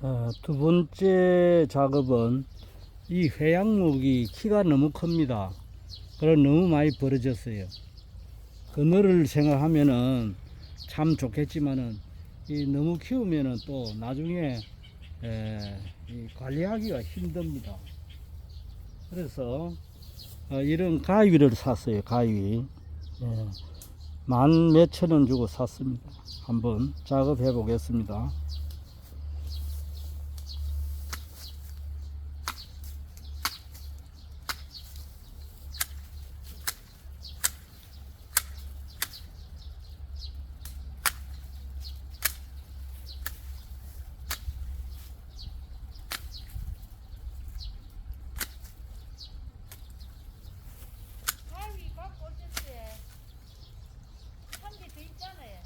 어, 두 번째 작업은 이 회양목이 키가 너무 큽니다. 그래 너무 많이 벌어졌어요. 그늘을 생각하면은 참 좋겠지만은 이 너무 키우면은 또 나중에 에, 이 관리하기가 힘듭니다. 그래서 어, 이런 가위를 샀어요. 가위 예, 만 몇천 원 주고 샀습니다. 한번 작업해 보겠습니다. 가위 갖고 오셨지? 한개 더 있잖아요.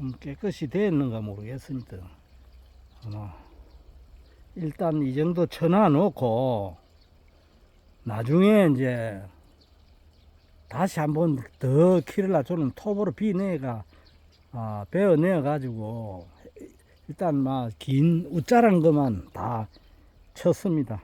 좀 깨끗이 되었는가 모르겠습니다. 아마 일단 이 정도 쳐놔 놓고 나중에 이제 다시 한번 더 키를 낮추는 톱으로 비내가 아, 베어내어 가지고 일단 막 긴 우짜란 것만 다 쳤습니다.